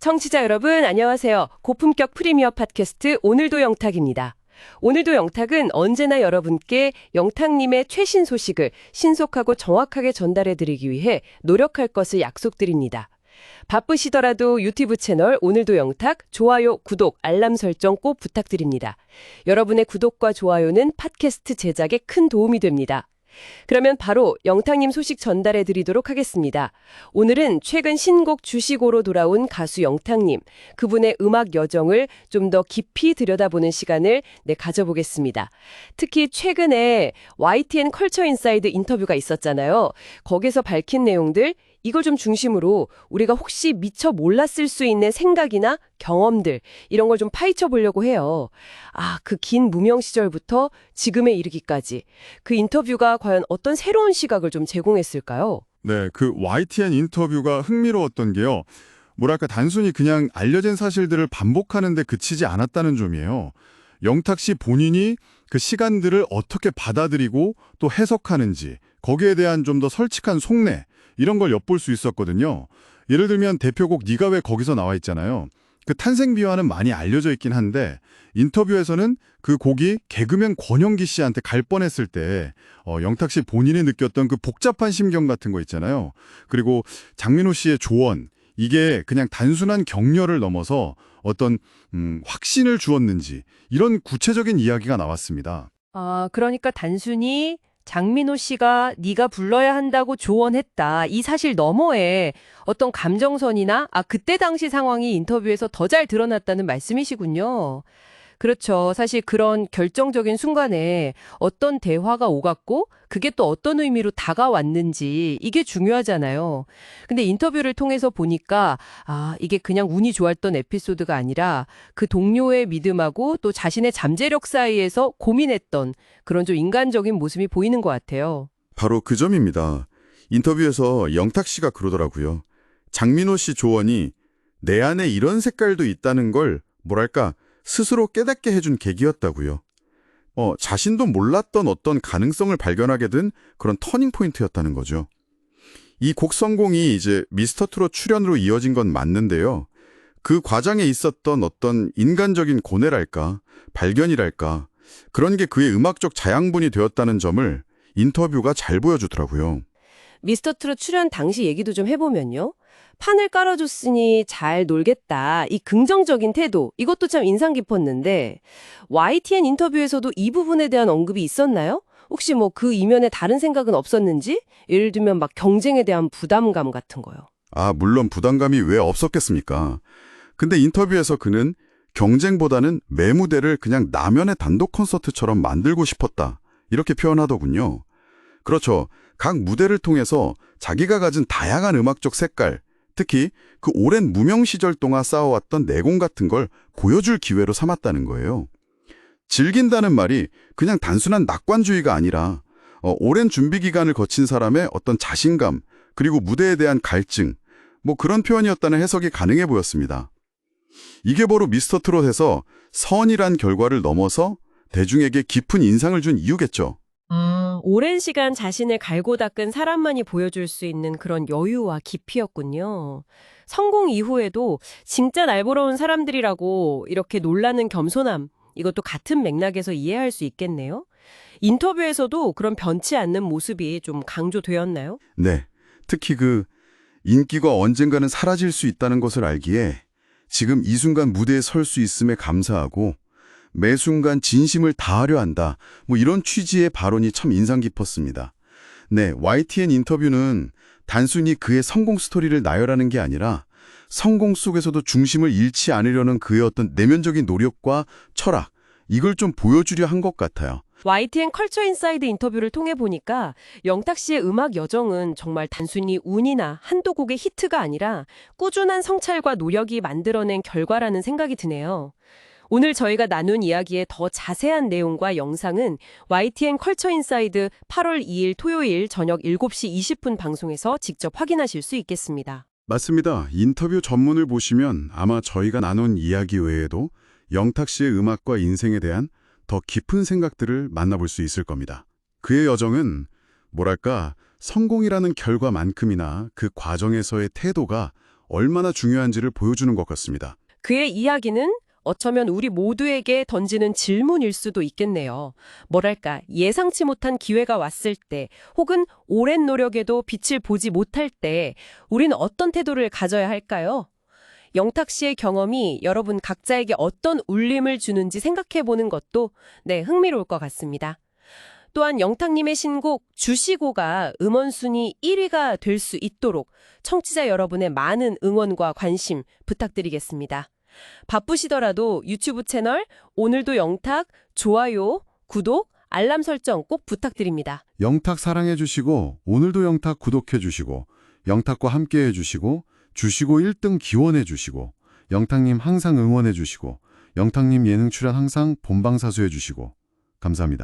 청취자 여러분 안녕하세요. 고품격 프리미어 팟캐스트 오늘도 영탁입니다. 오늘도 영탁은 언제나 여러분께 영탁님의 최신 소식을 신속하고 정확하게 전달해 드리기 위해 노력할 것을 약속드립니다. 바쁘시더라도 유튜브 채널 오늘도 영탁 좋아요, 구독, 알람 설정 꼭 부탁드립니다. 여러분의 구독과 좋아요는 팟캐스트 제작에 큰 도움이 됩니다. 그러면 바로 영탁님 소식 전달해 드리도록 하겠습니다. 오늘은 최근 신곡 주시고로 돌아온 가수 영탁님, 그분의 음악 여정을 좀 더 깊이 들여다보는 시간을 네, 가져보겠습니다. 특히 최근에 YTN 컬처 인사이드 인터뷰가 있었잖아요. 거기서 밝힌 내용들, 이걸 좀 중심으로 우리가 혹시 미처 몰랐을 수 있는 생각이나 경험들, 이런 걸 좀 파헤쳐 보려고 해요. 아, 그 긴 무명 시절부터 지금에 이르기까지 그 인터뷰가 과연 어떤 새로운 시각을 좀 제공했을까요? 네, 그 YTN 인터뷰가 흥미로웠던 게요. 뭐랄까 단순히 그냥 알려진 사실들을 반복하는 데 그치지 않았다는 점이에요. 영탁 씨 본인이 그 시간들을 어떻게 받아들이고 또 해석하는지 거기에 대한 좀 더 솔직한 속내 이런 걸 엿볼 수 있었거든요. 예를 들면 대표곡 네가 왜 거기서 나와 있잖아요. 그 탄생 비화는 많이 알려져 있긴 한데 인터뷰에서는 그 곡이 개그맨 권영기 씨한테 갈 뻔했을 때 어, 영탁 씨 본인이 느꼈던 그 복잡한 심경 같은 거 있잖아요. 그리고 장민호 씨의 조언 이게 그냥 단순한 격려를 넘어서 어떤 음, 확신을 주었는지 이런 구체적인 이야기가 나왔습니다. 아, 그러니까 단순히 장민호 씨가 네가 불러야 한다고 조언했다. 이 사실 너머에 어떤 감정선이나 아 그때 당시 상황이 인터뷰에서 더 잘 드러났다는 말씀이시군요. 그렇죠. 사실 그런 결정적인 순간에 어떤 대화가 오갔고 그게 또 어떤 의미로 다가왔는지 이게 중요하잖아요. 근데 인터뷰를 통해서 보니까 아, 이게 그냥 운이 좋았던 에피소드가 아니라 그 동료의 믿음하고 또 자신의 잠재력 사이에서 고민했던 그런 좀 인간적인 모습이 보이는 것 같아요. 바로 그 점입니다. 인터뷰에서 영탁 씨가 그러더라고요. 장민호 씨 조언이 내 안에 이런 색깔도 있다는 걸 뭐랄까 스스로 깨닫게 해준 계기였다고요. 어, 자신도 몰랐던 어떤 가능성을 발견하게 된 그런 터닝 포인트였다는 거죠. 이 곡 성공이 이제 미스터 트롯 출연으로 이어진 건 맞는데요. 그 과정에 있었던 어떤 인간적인 고뇌랄까, 발견이랄까, 그런 게 그의 음악적 자양분이 되었다는 점을 인터뷰가 잘 보여주더라고요. 미스터 트롯 출연 당시 얘기도 좀 해보면요. 판을 깔아줬으니 잘 놀겠다. 이 긍정적인 태도, 이것도 참 인상 깊었는데, YTN 인터뷰에서도 이 부분에 대한 언급이 있었나요? 혹시 뭐 그 이면에 다른 생각은 없었는지? 예를 들면 막 경쟁에 대한 부담감 같은 거요. 아, 물론 부담감이 왜 없었겠습니까? 근데 인터뷰에서 그는 경쟁보다는 매무대를 그냥 나면의 단독 콘서트처럼 만들고 싶었다. 이렇게 표현하더군요. 그렇죠. 각 무대를 통해서 자기가 가진 다양한 음악적 색깔, 특히 그 오랜 무명 시절 동안 쌓아왔던 내공 같은 걸 보여줄 기회로 삼았다는 거예요. 즐긴다는 말이 그냥 단순한 낙관주의가 아니라 어, 오랜 준비 기간을 거친 사람의 어떤 자신감, 그리고 무대에 대한 갈증, 뭐 그런 표현이었다는 해석이 가능해 보였습니다. 이게 바로 미스터 트롯에서 선이란 결과를 넘어서 대중에게 깊은 인상을 준 이유겠죠. 아, 오랜 시간 자신을 갈고 닦은 사람만이 보여줄 수 있는 그런 여유와 깊이였군요. 성공 이후에도 진짜 날보러운 사람들이라고 이렇게 놀라는 겸손함, 이것도 같은 맥락에서 이해할 수 있겠네요. 인터뷰에서도 그런 변치 않는 모습이 좀 강조되었나요? 네. 특히 그 인기가 언젠가는 사라질 수 있다는 것을 알기에 지금 이 순간 무대에 설 수 있음에 감사하고 매 순간 진심을 다하려 한다. 뭐 이런 취지의 발언이 참 인상 깊었습니다. 네, YTN 인터뷰는 단순히 그의 성공 스토리를 나열하는 게 아니라 성공 속에서도 중심을 잃지 않으려는 그의 어떤 내면적인 노력과 철학, 이걸 좀 보여주려 한 것 같아요. YTN 컬처 인사이드 인터뷰를 통해 보니까 영탁 씨의 음악 여정은 정말 단순히 운이나 한두 곡의 히트가 아니라 꾸준한 성찰과 노력이 만들어낸 결과라는 생각이 드네요. 오늘 저희가 나눈 이야기의 더 자세한 내용과 영상은 YTN 컬처 인사이드 8월 2일 토요일 저녁 7시 20분 방송에서 직접 확인하실 수 있겠습니다. 맞습니다. 인터뷰 전문을 보시면 아마 저희가 나눈 이야기 외에도 영탁 씨의 음악과 인생에 대한 더 깊은 생각들을 만나볼 수 있을 겁니다. 그의 여정은 뭐랄까 성공이라는 결과만큼이나 그 과정에서의 태도가 얼마나 중요한지를 보여주는 것 같습니다. 그의 이야기는 어쩌면 우리 모두에게 던지는 질문일 수도 있겠네요. 뭐랄까, 예상치 못한 기회가 왔을 때, 혹은 오랜 노력에도 빛을 보지 못할 때, 우린 어떤 태도를 가져야 할까요? 영탁 씨의 경험이 여러분 각자에게 어떤 울림을 주는지 생각해 보는 것도, 네, 흥미로울 것 같습니다. 또한 영탁님의 신곡 주시고가 음원순위 1위가 될 수 있도록 청취자 여러분의 많은 응원과 관심 부탁드리겠습니다. 바쁘시더라도 유튜브 채널 오늘도 영탁 좋아요, 구독, 알람 설정 꼭 부탁드립니다. 영탁 사랑해 주시고 오늘도 영탁 구독해 주시고 영탁과 함께 해 주시고 주시고 1등 기원해 주시고 영탁님 항상 응원해 주시고 영탁님 예능 출연 항상 본방사수해 주시고 감사합니다.